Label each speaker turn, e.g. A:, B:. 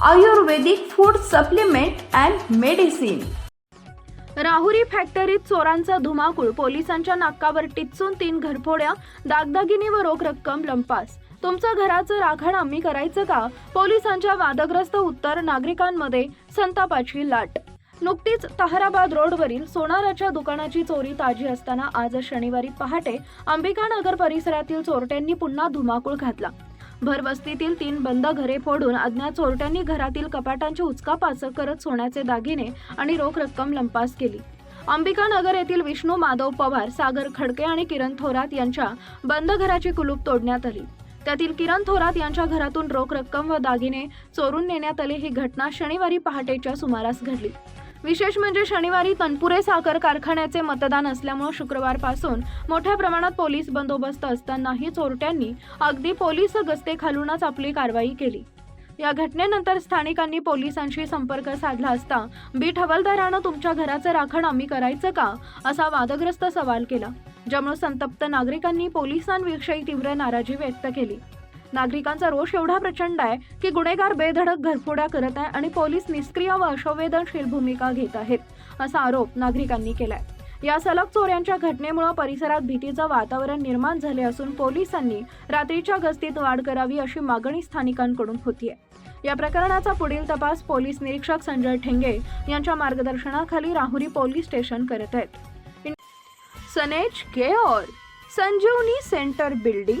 A: Ayurvedic food supplement and medicine
B: Rahuri फॅक्टरीत चोरांचा धुमाकूळ पोलिसांच्या नाकावर टिचून तीन घरफोड्या दागदागिनी व रोख रक्कम लंपास. तुमचं घराचं राखण आम्ही करायचं का? पोलिसांच्या वादग्रस्त उत्तर नागरिकांमध्ये संतापाची लाट. नुकतीच ताहराबाद रोडवरील सोनाराच्या दुकानाची चोरी ताजी असताना आज शनिवारी पहाटे अंबिकानगर परिसरातील चोरट्यांनी पुन्हा धुमाकूळ घातला. भरवस्तीतील तीन बंद घरे फोडून अज्ञात चोरट्यांनी घरातील कपाटांची उचकापाचक करत सोन्याचे दागिने आणि रोख रक्कम लंपास केली. अंबिकानगर येथील विष्णू माधव पवार सागर खडके आणि किरण थोरात यांच्या बंद घराची कुलूप तोडण्यात आली. त्यातील किरण थोरात यांच्या घरातून रोख रक्कम व दागिने चोरून नेण्यात आले ही घटना शनिवारी पहाटेच्या सुमारास घडली. विशेष म्हणजे शनिवारी तनपुरे साखर कारखान्याचे मतदान असल्यामुळे शुक्रवारपासून मोठ्या प्रमाणात पोलीस बंदोबस्त असतानाही चोरट्यांनी अगदी पोलीस गस्ते खालूनच आपली कारवाई केली. या घटनेनंतर स्थानिकांनी पोलिसांशी संपर्क साधला असता बीट हवालदारानं तुमच्या घराचं राखण आम्ही करायचं का? असा वादग्रस्त सवाल केला ज्यामुळे संतप्त नागरिकांनी पोलिसांविषयी तीव्र नाराजी व्यक्त केली. नागरिकांचा रोष एवढा प्रचंड आहे की गुन्हेगार बेधडक घरफोड्या करत आहे आणि पोलीस निष्क्रिय व असंवेदनशील भूमिका घेत आहेत असा आरोप नागरिकांनी केलाय. या सलग चोऱ्यांच्या घटनेमुळे परिसरात भीतीचं वातावरण निर्माण झाले असून पोलिसांनी रात्रीच्या गस्तीत वाढ करावी अशी मागणी स्थानिकांकडून होतीये. या प्रकरणाचा पुढील तपास पोलीस निरीक्षक संजय ठेंगे यांच्या मार्गदर्शनाखाली राहुरी पोलीस स्टेशन करत आहेत. सनेज care Sanjeevani centre building